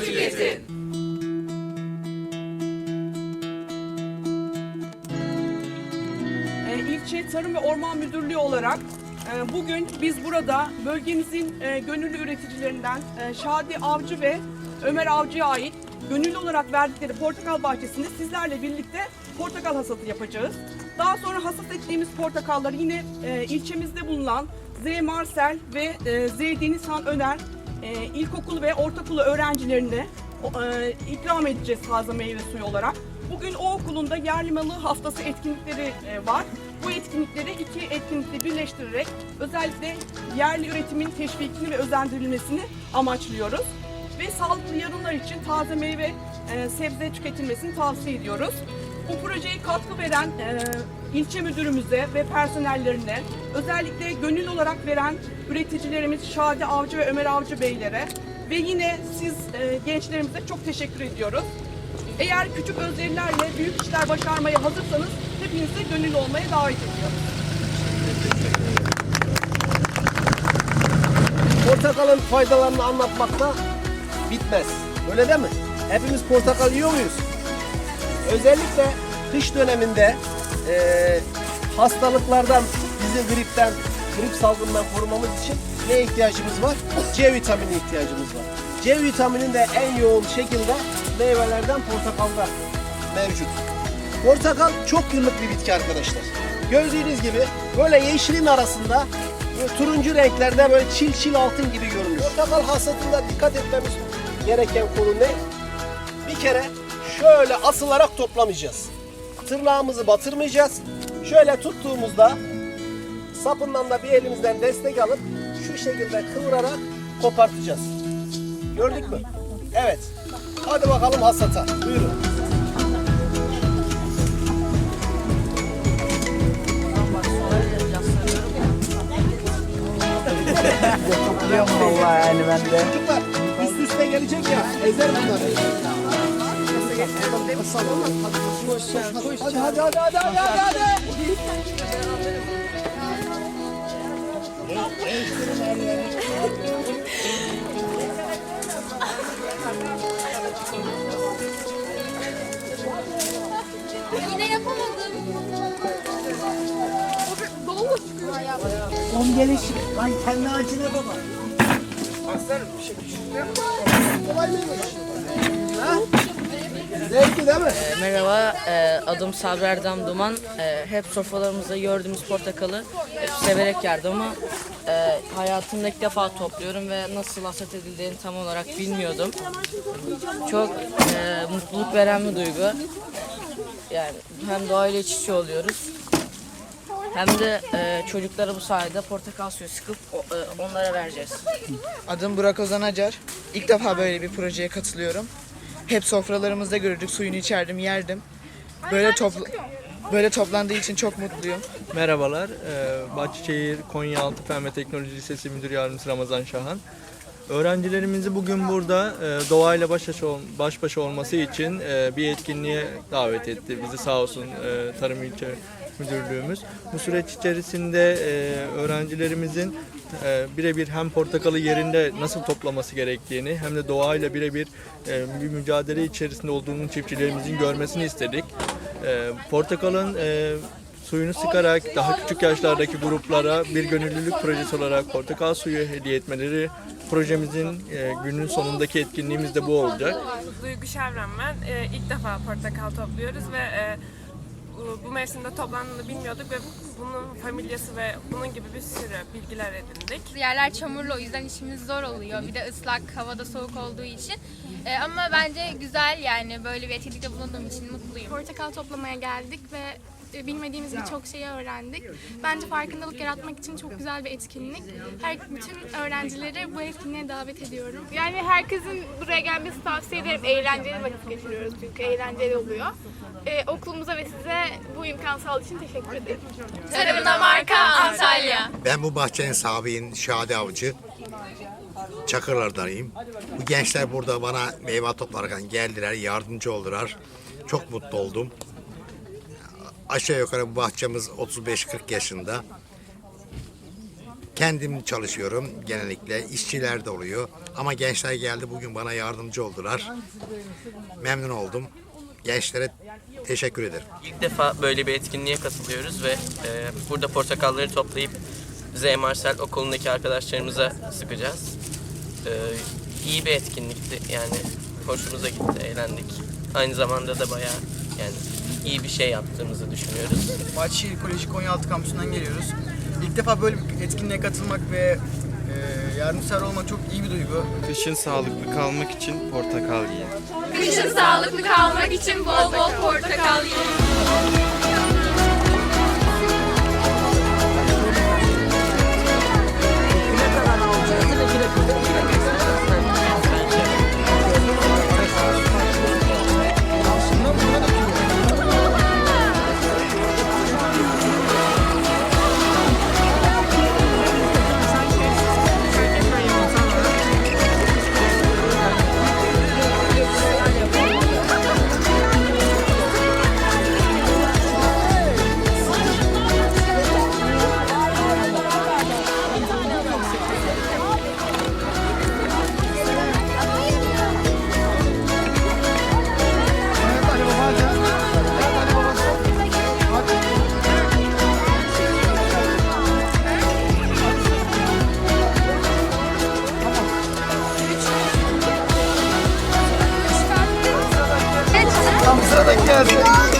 tüketin. E, İlçe Tarım ve Orman Müdürlüğü olarak e, bugün biz burada bölgemizin e, gönüllü üreticilerinden e, Şadi Avcı ve Ömer Avcı'ya ait gönüllü olarak verdikleri portakal bahçesinde sizlerle birlikte portakal hasatı yapacağız. Daha sonra hasat ettiğimiz portakalları yine ilçemizde bulunan Z. Marsel ve Z. Denizhan Öner e, ilkokul ve ortaokulu öğrencilerine e, ikram edeceğiz taze meyve suyu olarak. Bugün o okulunda yerli malı haftası etkinlikleri e, var. Bu etkinlikleri iki etkinlikle birleştirerek özellikle yerli üretimin teşvikini ve özendirilmesini amaçlıyoruz. Ve sağlıklı yarınlar için taze meyve, e, sebze tüketilmesini tavsiye ediyoruz. Bu projeye katkı veren e, ilçe müdürümüze ve personellerine, özellikle gönül olarak veren üreticilerimiz Şadi Avcı ve Ömer Avcı beylere ve yine siz e, gençlerimize çok teşekkür ediyoruz. Eğer küçük özverilerle büyük işler başarmaya hazırsanız hepinizi gönül olmaya davet ediyoruz. Portakalın faydalarını anlatmakta bitmez. Öyle değil mi? Hepimiz portakal yiyor muyuz? Özellikle kış döneminde eee, hastalıklardan, bizi gripten, grip salgından korumamız için ne ihtiyacımız var? C vitamini ihtiyacımız var. C vitaminin de en yoğun şekilde meyvelerden portakalda mevcut. Portakal çok yıllık bir bitki arkadaşlar. Gördüğünüz gibi böyle yeşilin arasında turuncu renklerde böyle çil çil altın gibi görünüyor. Portakal hasatında dikkat etmemiz gereken konu ne? Bir kere şöyle asılarak toplamayacağız. Tırnağımızı batırmayacağız. Şöyle tuttuğumuzda sapından da bir elimizden destek alıp şu şekilde kıvırarak kopartacağız. Gördük mü? Evet. Hadi bakalım hasata. Buyurun. Topluyorum vallahi yani ben de. Çocuklar üst üste gelecek ya. Ezer bunları. Hadi hadi hadi hadi hadi hadi. Yine yapamadım. Dolu çıkıyor ya. On geliş. Lan kendi acına baba. Kolay mıymış? Ha? Zevkli değil mi? Merhaba, e, adım Sabri Erdem Duman. E, hep sofralarımızda gördüğümüz portakalı hep severek yerdim ama e, hayatımda ilk defa topluyorum ve nasıl hasat edildiğini tam olarak bilmiyordum. Çok e, mutluluk veren bir duygu. Yani hem doğayla iç içe oluyoruz. Hem de e, çocuklara bu sayede portakal suyu sıkıp o- e, onlara vereceğiz. Adım Burak Ozan Acar. İlk defa böyle bir projeye katılıyorum. Hep sofralarımızda görürdük, suyunu içerdim, yerdim. Böyle topla böyle toplandığı için çok mutluyum. Merhabalar, eee, Bahçeşehir Konyaaltı ve Teknoloji Lisesi Müdür Yardımcısı Ramazan Şahan. Öğrencilerimizi bugün burada eee, doğayla baş başa, baş başa olması için eee, bir etkinliğe davet etti. Bizi sağ olsun Tarım İlçe Müdürlüğümüz. Bu süreç içerisinde eee, öğrencilerimizin eee, birebir hem portakalı yerinde nasıl toplaması gerektiğini hem de doğayla birebir eee, bir mücadele içerisinde olduğunu çiftçilerimizin görmesini istedik. Eee, portakalın eee, suyunu sıkarak daha küçük yaşlardaki gruplara bir gönüllülük projesi olarak portakal suyu hediye etmeleri projemizin e, günün sonundaki etkinliğimiz de bu olacak. Duygu Şevren ben. Ee, ilk defa portakal topluyoruz ve e, bu- mevsimde toplandığını bilmiyorduk ve bunun familyası ve bunun gibi bir sürü bilgiler edindik. Yerler çamurlu o yüzden işimiz zor oluyor. Bir de ıslak, havada soğuk olduğu için. Ee, ama bence güzel yani böyle bir etkinlikte bulunduğum için mutluyum. Portakal toplamaya geldik ve bilmediğimiz birçok şeyi öğrendik. Bence farkındalık yaratmak için çok güzel bir etkinlik. Her bütün öğrencileri bu etkinliğe davet ediyorum. Yani herkesin buraya gelmesini tavsiye ederim. Eğlenceli vakit geçiriyoruz çünkü eğlenceli oluyor. Ee, okulumuza ve size bu imkan sağladığı için teşekkür ederim. Tarımına marka Antalya. Ben bu bahçenin sahibiyim Şadi Avcı. Çakırlardanıyım. Bu gençler burada bana meyve toplarken geldiler, yardımcı oldular. Çok mutlu oldum. Aşağı yukarı bu bahçemiz 35-40 yaşında. Kendim çalışıyorum genellikle. işçiler de oluyor. Ama gençler geldi bugün bana yardımcı oldular. Memnun oldum. Gençlere teşekkür ederim. İlk defa böyle bir etkinliğe katılıyoruz ve e, burada portakalları toplayıp Z Marsel okulundaki arkadaşlarımıza sıkacağız. E, iyi bir etkinlikti yani hoşumuza gitti, eğlendik. Aynı zamanda da bayağı yani iyi bir şey yaptığımızı düşünüyoruz. Bahçeşehir Koleji Konyaaltı kampüsünden geliyoruz. İlk defa böyle bir etkinliğe katılmak ve e, yardımsever olmak çok iyi bir duygu. Kışın sağlıklı kalmak için portakal yiyin. Kışın sağlıklı kalmak için bol bol portakal yiyin. Baksana kendine.